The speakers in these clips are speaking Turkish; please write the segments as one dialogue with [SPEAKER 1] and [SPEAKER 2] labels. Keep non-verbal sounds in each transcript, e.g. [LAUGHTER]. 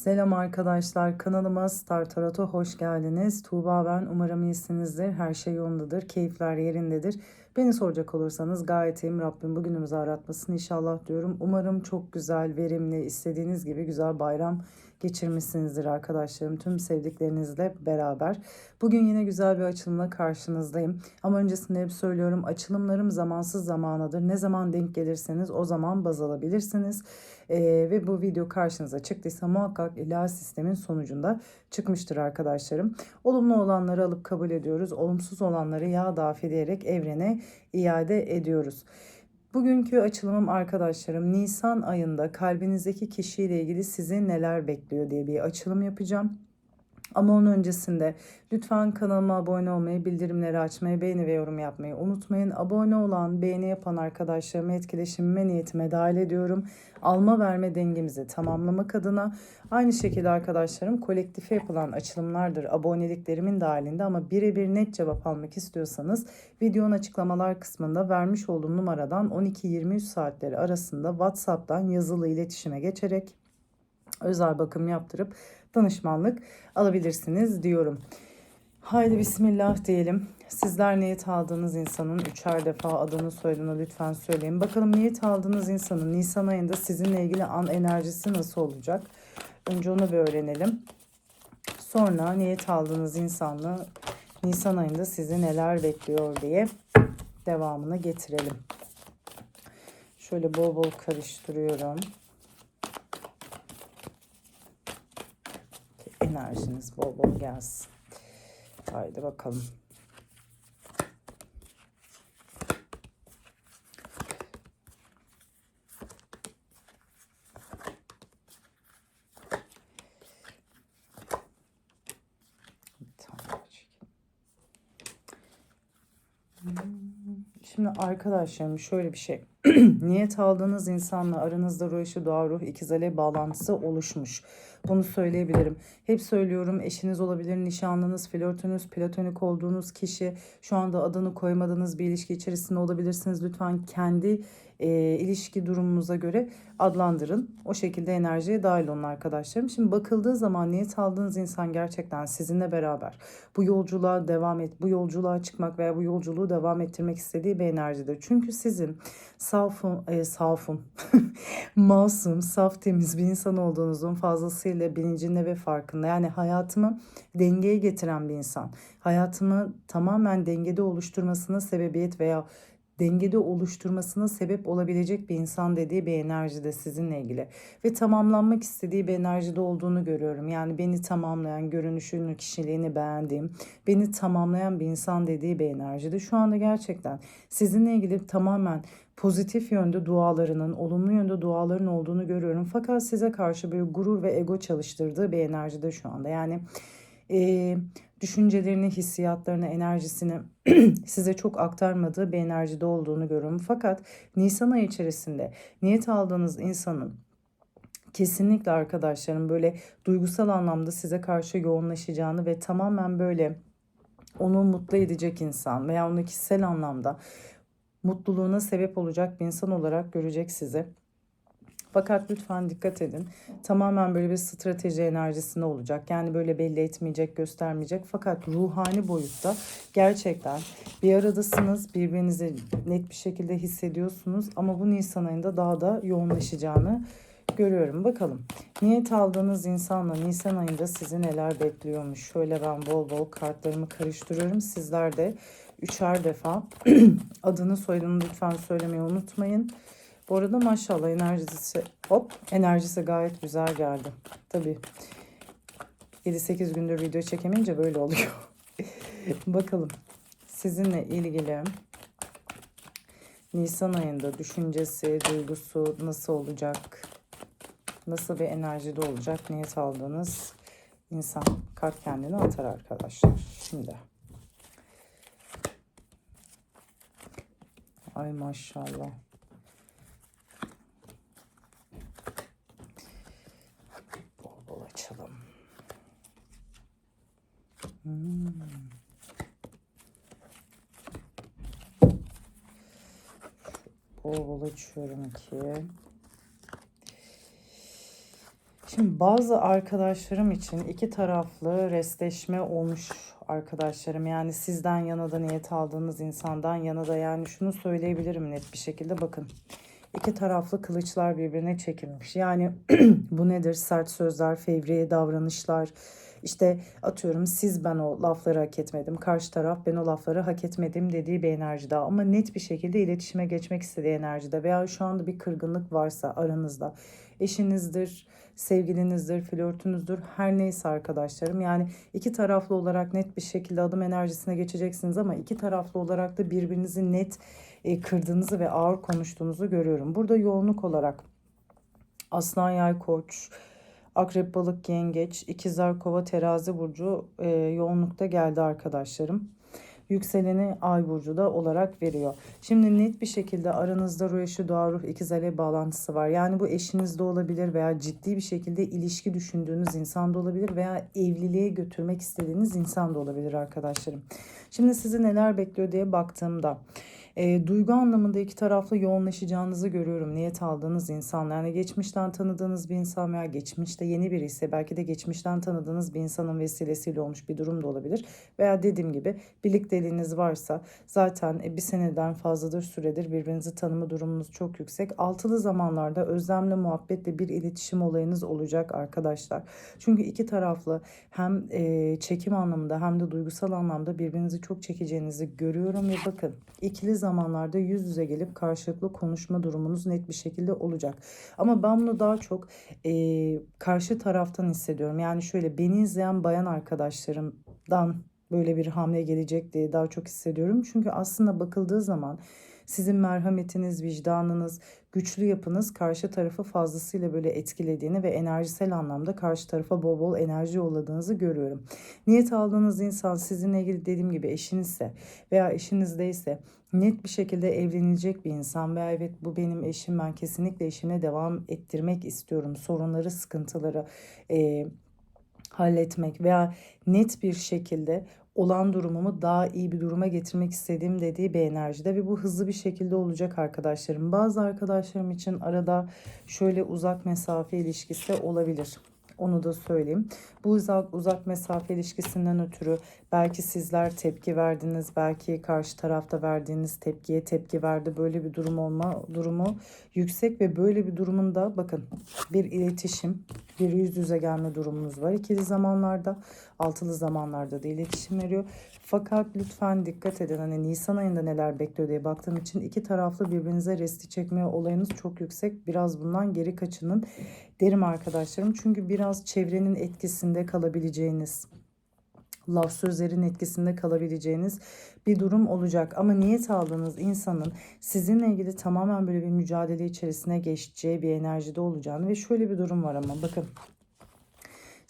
[SPEAKER 1] Selam arkadaşlar kanalıma Star Tarot'a hoş geldiniz. Tuğba ben umarım iyisinizdir. Her şey yolundadır. Keyifler yerindedir. Beni soracak olursanız gayet iyiyim. Rabbim bugünümüzü aratmasın inşallah diyorum. Umarım çok güzel, verimli, istediğiniz gibi güzel bayram geçirmişsinizdir arkadaşlarım. Tüm sevdiklerinizle beraber. Bugün yine güzel bir açılımla karşınızdayım. Ama öncesinde hep söylüyorum açılımlarım zamansız zamanadır. Ne zaman denk gelirseniz o zaman baz alabilirsiniz. Ee, ve bu video karşınıza çıktıysa muhakkak ilahi sistemin sonucunda çıkmıştır arkadaşlarım. Olumlu olanları alıp kabul ediyoruz. Olumsuz olanları yağ dafi diyerek evrene iade ediyoruz. Bugünkü açılımım arkadaşlarım Nisan ayında kalbinizdeki kişiyle ilgili sizi neler bekliyor diye bir açılım yapacağım. Ama onun öncesinde lütfen kanalıma abone olmayı, bildirimleri açmayı, beğeni ve yorum yapmayı unutmayın. Abone olan, beğeni yapan arkadaşlarımı etkileşimime, niyetime dahil ediyorum. Alma verme dengemizi tamamlamak adına aynı şekilde arkadaşlarım kolektife yapılan açılımlardır aboneliklerimin dahilinde ama birebir net cevap almak istiyorsanız videonun açıklamalar kısmında vermiş olduğum numaradan 12-23 saatleri arasında WhatsApp'tan yazılı iletişime geçerek özel bakım yaptırıp danışmanlık alabilirsiniz diyorum. Haydi bismillah diyelim. Sizler niyet aldığınız insanın üçer defa adını soyadını lütfen söyleyin. Bakalım niyet aldığınız insanın Nisan ayında sizinle ilgili an enerjisi nasıl olacak? Önce onu bir öğrenelim. Sonra niyet aldığınız insanla Nisan ayında sizi neler bekliyor diye devamını getirelim. Şöyle bol bol karıştırıyorum. Enerjiniz bol bol gelsin. Haydi bakalım. Şimdi arkadaşlarım şöyle bir şey. [CLEARS THROAT] Niyet aldığınız insanla aranızda ruh eşi doğa ruh ikiz alev bağlantısı oluşmuş. Bunu söyleyebilirim. Hep söylüyorum eşiniz olabilir, nişanlınız, flörtünüz, platonik olduğunuz kişi şu anda adını koymadığınız bir ilişki içerisinde olabilirsiniz. Lütfen kendi e, ilişki durumunuza göre adlandırın. O şekilde enerjiye dahil olun arkadaşlarım. Şimdi bakıldığı zaman niyet aldığınız insan gerçekten sizinle beraber bu yolculuğa devam et, bu yolculuğa çıkmak veya bu yolculuğu devam ettirmek istediği bir enerjidir. Çünkü sizin safım, e, safım, [LAUGHS] masum, saf, temiz bir insan olduğunuzun fazlasıyla bilincinde ve farkında. Yani hayatımı dengeye getiren bir insan. Hayatımı tamamen dengede oluşturmasına sebebiyet veya dengede oluşturmasına sebep olabilecek bir insan dediği bir enerji de sizinle ilgili. Ve tamamlanmak istediği bir enerjide olduğunu görüyorum. Yani beni tamamlayan, görünüşünü, kişiliğini beğendiğim, beni tamamlayan bir insan dediği bir enerjide. Şu anda gerçekten sizinle ilgili tamamen pozitif yönde dualarının, olumlu yönde duaların olduğunu görüyorum. Fakat size karşı böyle gurur ve ego çalıştırdığı bir enerjide şu anda. Yani e, düşüncelerini, hissiyatlarını, enerjisini [CLEARS THROAT] size çok aktarmadığı bir enerjide olduğunu görüyorum. Fakat Nisan ayı içerisinde niyet aldığınız insanın kesinlikle arkadaşlarım böyle duygusal anlamda size karşı yoğunlaşacağını ve tamamen böyle onu mutlu edecek insan veya onu kişisel anlamda mutluluğuna sebep olacak bir insan olarak görecek sizi. Fakat lütfen dikkat edin. Tamamen böyle bir strateji enerjisinde olacak. Yani böyle belli etmeyecek, göstermeyecek. Fakat ruhani boyutta gerçekten bir aradasınız. Birbirinizi net bir şekilde hissediyorsunuz. Ama bu Nisan ayında daha da yoğunlaşacağını görüyorum. Bakalım niyet aldığınız insanla Nisan ayında sizi neler bekliyormuş. Şöyle ben bol bol kartlarımı karıştırıyorum. Sizler de üçer defa [CLEARS THROAT] adını soyadını lütfen söylemeyi unutmayın. Bu arada maşallah enerjisi hop enerjisi gayet güzel geldi. Tabii 7-8 gündür video çekemeyince böyle oluyor. [LAUGHS] Bakalım sizinle ilgili Nisan ayında düşüncesi, duygusu nasıl olacak? Nasıl bir enerjide olacak? Niyet aldığınız insan kart kendini atar arkadaşlar. Şimdi. Ay maşallah. Bol bol açalım. Hmm. Bol bol açıyorum ki. Şimdi bazı arkadaşlarım için iki taraflı restleşme olmuş arkadaşlarım. Yani sizden yana da niyet aldığınız insandan yana da yani şunu söyleyebilirim net bir şekilde bakın. İki taraflı kılıçlar birbirine çekilmiş. Yani [CLEARS THROAT] bu nedir? Sert sözler, fevri davranışlar. İşte atıyorum siz ben o lafları hak etmedim. Karşı taraf ben o lafları hak etmedim dediği bir enerjide. Ama net bir şekilde iletişime geçmek istediği enerjide. Veya şu anda bir kırgınlık varsa aranızda. Eşinizdir, sevgilinizdir, flörtünüzdür her neyse arkadaşlarım. Yani iki taraflı olarak net bir şekilde adım enerjisine geçeceksiniz ama iki taraflı olarak da birbirinizi net e, kırdığınızı ve ağır konuştuğunuzu görüyorum. Burada yoğunluk olarak Aslan Yay Koç, Akrep Balık Yengeç, İkizler Kova Terazi Burcu e, yoğunlukta geldi arkadaşlarım. Yükseleni Ay Burcu da olarak veriyor. Şimdi net bir şekilde aranızda ruh eşi doğa ruh ikiz alev bağlantısı var. Yani bu eşiniz de olabilir veya ciddi bir şekilde ilişki düşündüğünüz insan da olabilir veya evliliğe götürmek istediğiniz insan da olabilir arkadaşlarım. Şimdi sizi neler bekliyor diye baktığımda e, duygu anlamında iki taraflı yoğunlaşacağınızı görüyorum. Niyet aldığınız insanla yani geçmişten tanıdığınız bir insan veya geçmişte yeni biri ise belki de geçmişten tanıdığınız bir insanın vesilesiyle olmuş bir durum da olabilir. Veya dediğim gibi birlikteliğiniz varsa zaten e, bir seneden fazladır süredir birbirinizi tanıma durumunuz çok yüksek. Altılı zamanlarda özlemle muhabbetle bir iletişim olayınız olacak arkadaşlar. Çünkü iki taraflı hem e, çekim anlamında hem de duygusal anlamda birbirinizi çok çekeceğinizi görüyorum ve bakın ikili zamanlarda yüz yüze gelip karşılıklı konuşma durumunuz net bir şekilde olacak. Ama ben bunu daha çok e, karşı taraftan hissediyorum. Yani şöyle beni izleyen bayan arkadaşlarımdan böyle bir hamle gelecek diye daha çok hissediyorum. Çünkü aslında bakıldığı zaman sizin merhametiniz, vicdanınız, güçlü yapınız karşı tarafı fazlasıyla böyle etkilediğini ve enerjisel anlamda karşı tarafa bol bol enerji yolladığınızı görüyorum. Niyet aldığınız insan sizinle ilgili dediğim gibi eşinizse veya eşinizdeyse net bir şekilde evlenilecek bir insan veya evet bu benim eşim ben kesinlikle eşime devam ettirmek istiyorum. Sorunları, sıkıntıları, e, halletmek veya net bir şekilde olan durumumu daha iyi bir duruma getirmek istediğim dediği bir enerjide ve bu hızlı bir şekilde olacak arkadaşlarım. Bazı arkadaşlarım için arada şöyle uzak mesafe ilişkisi olabilir. Onu da söyleyeyim. Bu uzak, uzak mesafe ilişkisinden ötürü belki sizler tepki verdiniz, belki karşı tarafta verdiğiniz tepkiye tepki verdi. Böyle bir durum olma durumu yüksek ve böyle bir durumunda bakın bir iletişim, bir yüz yüze gelme durumunuz var. İkili zamanlarda, altılı zamanlarda da iletişim veriyor. Fakat lütfen dikkat edin hani Nisan ayında neler bekliyor diye baktığım için iki taraflı birbirinize resti çekme olayınız çok yüksek. Biraz bundan geri kaçının derim arkadaşlarım. Çünkü biraz çevrenin etkisinde kalabileceğiniz laf sözlerin etkisinde kalabileceğiniz bir durum olacak. Ama niyet aldığınız insanın sizinle ilgili tamamen böyle bir mücadele içerisine geçeceği bir enerjide olacağını ve şöyle bir durum var ama bakın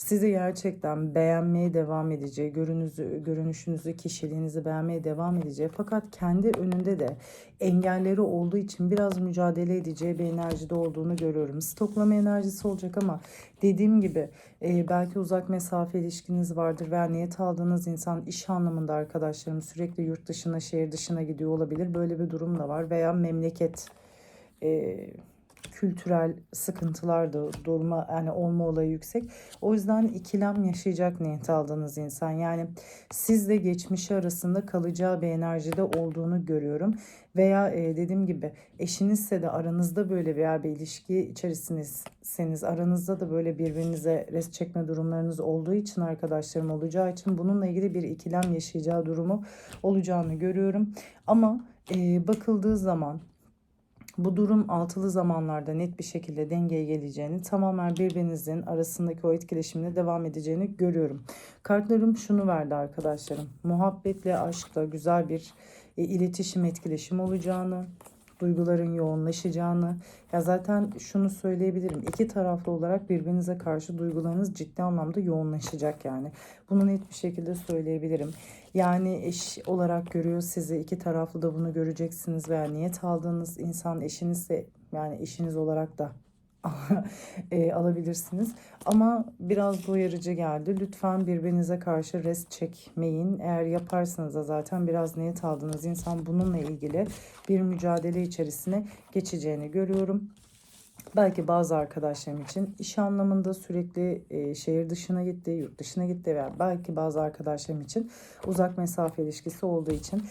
[SPEAKER 1] sizi gerçekten beğenmeye devam edeceği, görünüzü, görünüşünüzü, kişiliğinizi beğenmeye devam edeceği fakat kendi önünde de engelleri olduğu için biraz mücadele edeceği bir enerjide olduğunu görüyorum. Stoklama enerjisi olacak ama dediğim gibi e, belki uzak mesafe ilişkiniz vardır veya niyet aldığınız insan iş anlamında arkadaşlarım sürekli yurt dışına, şehir dışına gidiyor olabilir. Böyle bir durum da var veya memleket e, kültürel sıkıntılar da durma yani olma olayı yüksek. O yüzden ikilem yaşayacak niyet aldığınız insan. Yani sizle geçmişi arasında kalacağı bir enerjide olduğunu görüyorum. Veya e, dediğim gibi eşinizse de aranızda böyle veya bir ilişki içerisindeseniz aranızda da böyle birbirinize res çekme durumlarınız olduğu için arkadaşlarım olacağı için bununla ilgili bir ikilem yaşayacağı durumu olacağını görüyorum. Ama e, bakıldığı zaman bu durum altılı zamanlarda net bir şekilde dengeye geleceğini, tamamen birbirinizin arasındaki o etkileşimle devam edeceğini görüyorum. Kartlarım şunu verdi arkadaşlarım. Muhabbetle, aşkla güzel bir e, iletişim, etkileşim olacağını, duyguların yoğunlaşacağını ya zaten şunu söyleyebilirim iki taraflı olarak birbirinize karşı duygularınız ciddi anlamda yoğunlaşacak yani. Bunu net bir şekilde söyleyebilirim. Yani eş olarak görüyor sizi iki taraflı da bunu göreceksiniz veya niyet aldığınız insan eşinizse yani eşiniz olarak da e, alabilirsiniz. Ama biraz doyarıcı geldi. Lütfen birbirinize karşı rest çekmeyin. Eğer yaparsanız da zaten biraz niyet aldığınız insan bununla ilgili bir mücadele içerisine geçeceğini görüyorum. Belki bazı arkadaşlarım için iş anlamında sürekli e, şehir dışına gitti, yurt dışına gitti veya belki bazı arkadaşlarım için uzak mesafe ilişkisi olduğu için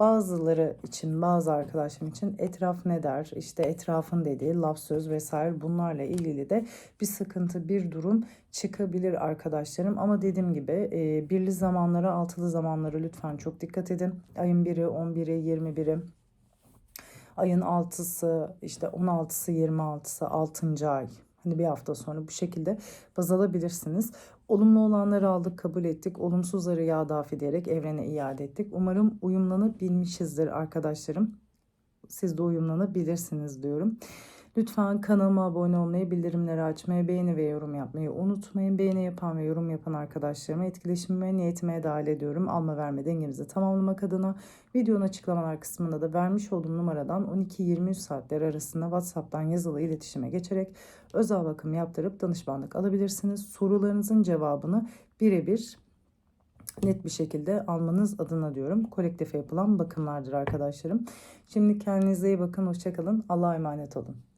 [SPEAKER 1] bazıları için, bazı arkadaşlarım için etraf ne der, işte etrafın dediği laf söz vesaire bunlarla ilgili de bir sıkıntı, bir durum çıkabilir arkadaşlarım. Ama dediğim gibi e, birli zamanlara, altılı zamanlara lütfen çok dikkat edin. Ayın 1'i, 11'i, 21'i ayın 6'sı işte 16'sı 26'sı 6. ay hani bir hafta sonra bu şekilde baz alabilirsiniz. Olumlu olanları aldık kabul ettik. Olumsuzları yağdafi diyerek evrene iade ettik. Umarım uyumlanabilmişizdir arkadaşlarım. Siz de uyumlanabilirsiniz diyorum. Lütfen kanalıma abone olmayı, bildirimleri açmayı, beğeni ve yorum yapmayı unutmayın. Beğeni yapan ve yorum yapan arkadaşlarıma etkileşimime, niyetime dahil ediyorum. Alma verme dengemizi tamamlamak adına videonun açıklamalar kısmında da vermiş olduğum numaradan 12-23 saatler arasında WhatsApp'tan yazılı iletişime geçerek özel bakım yaptırıp danışmanlık alabilirsiniz. Sorularınızın cevabını birebir net bir şekilde almanız adına diyorum. Kolektif yapılan bakımlardır arkadaşlarım. Şimdi kendinize iyi bakın. Hoşçakalın. Allah'a emanet olun.